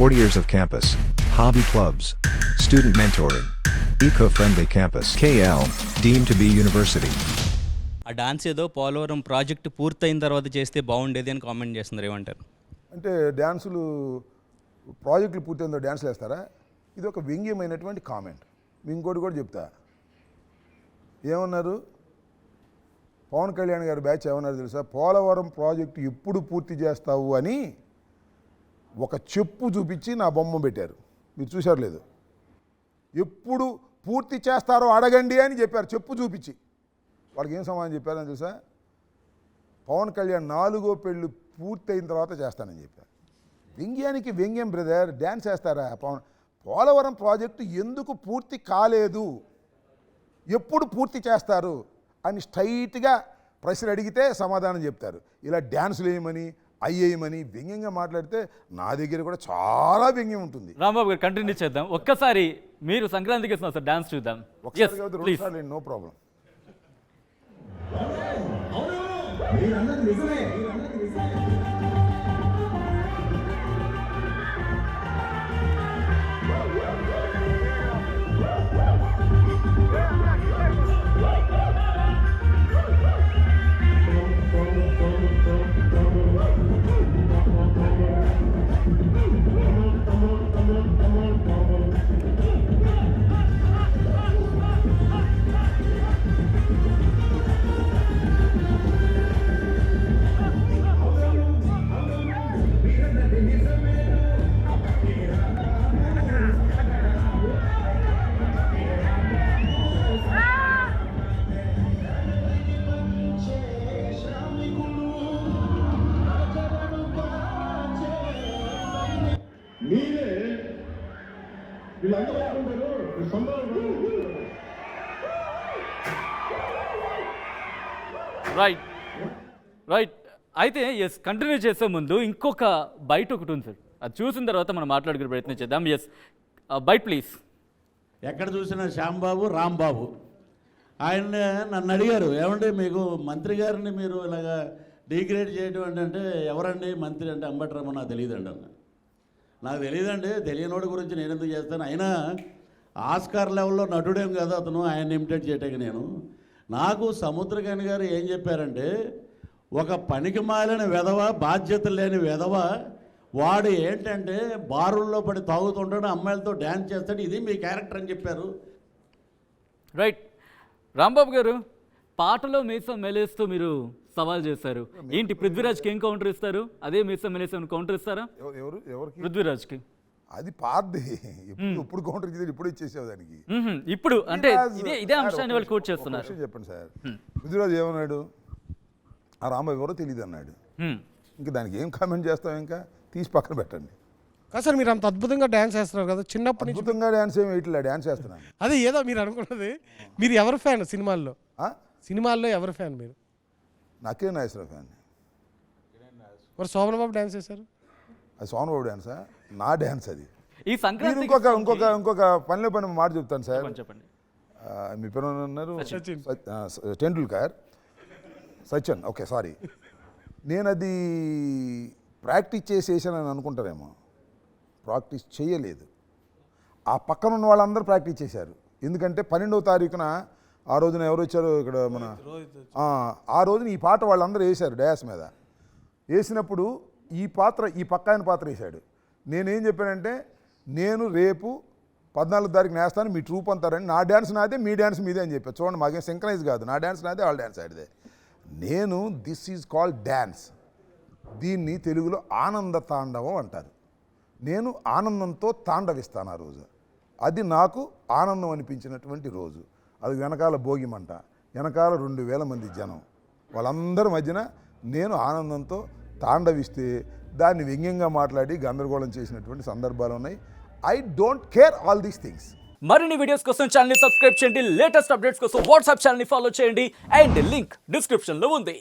40 years of campus, hobby clubs, student mentoring, eco-friendly campus. KL, deemed to be university. ఆ dance ఏదో Polavaram project పూర్తయిన తర్వాత చేస్తే బాగుండేది అని కామెంట్ చేస్తున్నారు ఏమంటారు? అంటే డ్యాన్సులు ప్రాజెక్టులు పూర్తయిందో డ్యాన్సులు వేస్తారా? ఇది ఒక వ్యంగ్యమైనటువంటి కామెంట్. మీ ఇంకోటి కూడా చెప్తా. ఏమన్నారు? పవన్ కళ్యాణ్ గారి బ్యాచ్ ఏమన్నారు తెలుసా? పోలవరం ప్రాజెక్టు ఎప్పుడు పూర్తి చేస్తావు అని ఒక చెప్పు చూపించి నా బొమ్మ పెట్టారు. మీరు చూశారు లేదు. ఎప్పుడు పూర్తి చేస్తారో అడగండి అని చెప్పారు చెప్పు చూపించి. వాళ్ళకి ఏం సమాధానం చెప్పారని తెలుసా? పవన్ కళ్యాణ్ నాలుగో పెళ్ళి పూర్తయిన తర్వాత చేస్తానని చెప్పారు. వ్యంగ్యానికి వ్యంగ్యం బ్రదర్ డ్యాన్స్ వేస్తారా? పవన్ పోలవరం ప్రాజెక్టు ఎందుకు పూర్తి కాలేదు? ఎప్పుడు పూర్తి చేస్తారు? అని స్ట్రైట్గా ప్రశ్న అడిగితే సమాధానం చెప్తారు. ఇలా డ్యాన్సులు వేయమని అయ్యేయమని వ్యంగ్యంగా మాట్లాడితే నా దగ్గర కూడా చాలా వ్యంగ్యం ఉంటుంది. రాంబాబు గారు కంటిన్యూ చేద్దాం. ఒక్కసారి మీరు సంక్రాంతికి వేసిన సార్ డాన్స్ చూద్దాం. ఒకసారి ఎస్ కాదు రెండు ప్లీజ్ సార్లు నో రైట్ రైట్ అయితే ఎస్ కంటిన్యూ చేసే ముందు ఇంకొక బయట ఒకటి ఉంది సార్ అది చూసిన తర్వాత మనం మాట్లాడుకునే ప్రయత్నం చేద్దాం. ఎస్ uh, బైట్ ప్లీజ్ ఎక్కడ చూసినా శ్యాంబాబు రాంబాబు. ఆయన నన్ను అడిగారు ఏమంటే మీకు మంత్రి గారిని మీరు ఇలాగా డిగ్రేడ్ చేయడం అంటే ఎవరండి? మంత్రి అంటే అంబటరమ్మ నాకు తెలియదండి అన్న నాకు తెలియదండి తెలియనోడి గురించి నేను ఎందుకు చేస్తాను? అయినా ఆస్కార్ లెవెల్లో నటుడేం కదా అతను ఆయన ఇమిటేట్ చేయటానికి నేను. నాకు సముద్రకాని గారు ఏం చెప్పారంటే ఒక పనికి మాలిన వెధవ బాధ్యత లేని వెధవ వాడు ఏంటంటే బారుల్లో పడి తాగుతుంటాడు అమ్మాయిలతో డ్యాన్స్ చేస్తాడు ఇది మీ క్యారెక్టర్ అని చెప్పారు. రైట్. రాంబాబు గారు పాటలో మీసం మెలేస్తూ మీరు సవాల్ చేశారు. ఏంటి పృథ్వీరాజ్కి ఏం కౌంటర్ ఇస్తారు? అదే మీసం మెలేసి కౌంటర్ ఇస్తారా? ఎవ- ఎవరు ఎవరికి? పృథ్వీరాజ్కి. అది పార్ది. ఇప్పుడు కౌంటర్ ఇచ్చేది? ఇప్పుడు ఇచ్చేసావు దానికి. ఇప్పుడు అంటే పృథ్వీరాజ్ ఇదే ఇదే అంశాన్ని వాళ్ళు కోట్ చేస్తున్నారు. చెప్పండి సార్. పృథ్వీరాజ్ ఏమన్నాడు? ఆ రాంబాబు ఎవరో తెలియదు అన్నాడు. ఇంకా దానికి ఏం కామెంట్ చేస్తాం ఇంకా? తీసి పక్కన పెట్టండి. కాదు సార్ మీరు అంత అద్భుతంగా డ్యాన్స్ చేస్తున్నారు కదా. చిన్నప్పటి నుంచి అద్భుతంగా డ్యాన్స్ ఏమి వేయట్లే డ్యాన్స్ చేస్తున్నాను. అదే ఏదో మీరు అనుకున్నది. మీరు ఎవరి ఫ్యాన్ సినిమాల్లో? ఆ? సినిమాల్లో ఎవరి ఫ్యాన్ మీరు? నక్కే నాగేశ్వర ఫ్యాన్. మరి శోభన బాబు డ్యాన్స్ చేశారు? అది సోనబాబు డ్యాన్సా నా డ్యాన్స్ అది. ఈ మీరు సంక్రాంతి ఇంకొక ఇంకొక ఇంకొక పనిలో పని మాట చెప్తాను సార్. చెప్పండి ఆ, మీ పేరు సచిన్. సచ్- ఆ, స- టెండూల్కర్. Sachin okay sorry. నేను అది ప్రాక్టీస్ చేసేసానని అనుకుంటారేమో. ప్రాక్టీస్ చేయలేదు. ఆ పక్కన ఉన్న వాళ్ళందరూ ప్రాక్టీస్ చేశారు. ఎందుకంటే పన్నెండవ తారీఖున ఆ రోజున ఎవరు వచ్చారు ఇక్కడ మన? ఆ, రోజున ఈ పాట వాళ్ళందరూ వేశారు డయాస్ మీద. వేసినప్పుడు ఈ పాత్ర ఈ పక్క ఆయన పాత్ర వేశాడు. నేనేం చెప్పానంటే నేను రేపు పద్నాలుగు తారీఖు నేస్తాను మీ ట్రూప్ అంతారని నా డ్యాన్స్ నాదే మీ డ్యాన్స్ మీదే అని చెప్పాను చూడండి మాకేం సింక్రనైజ్ కాదు. నా డ్యాన్స్ నాదే వాళ్ళ డ్యాన్స్ ఆడిదే. నేను దిస్ ఈజ్ కాల్డ్ డ్యాన్స్. దీన్ని తెలుగులో ఆనంద తాండవం అంటారు. నేను ఆనందంతో తాండవిస్తాను ఆ రోజు. అది నాకు ఆనందం అనిపించినటువంటి రోజు. అది వెనకాల భోగిమంట. వెనకాల రెండు వేల మంది జనం. వాళ్ళందరి మధ్యన నేను ఆనందంతో తాండవిస్తే దాన్ని వ్యంగ్యంగా మాట్లాడి గందరగోళం చేసినటువంటి సందర్భాలు ఉన్నాయి. I don't care all these things మరిన్ని వీడియోస్ కోసం ఛానల్ సబ్స్క్రైబ్ చేయండి. లేటెస్ట్ అప్డేట్స్ కోసం వాట్సాప్ ఛానల్ ఫాలో చేయండి. అండ్ లింక్ డిస్క్రిప్షన్లో ఉంది.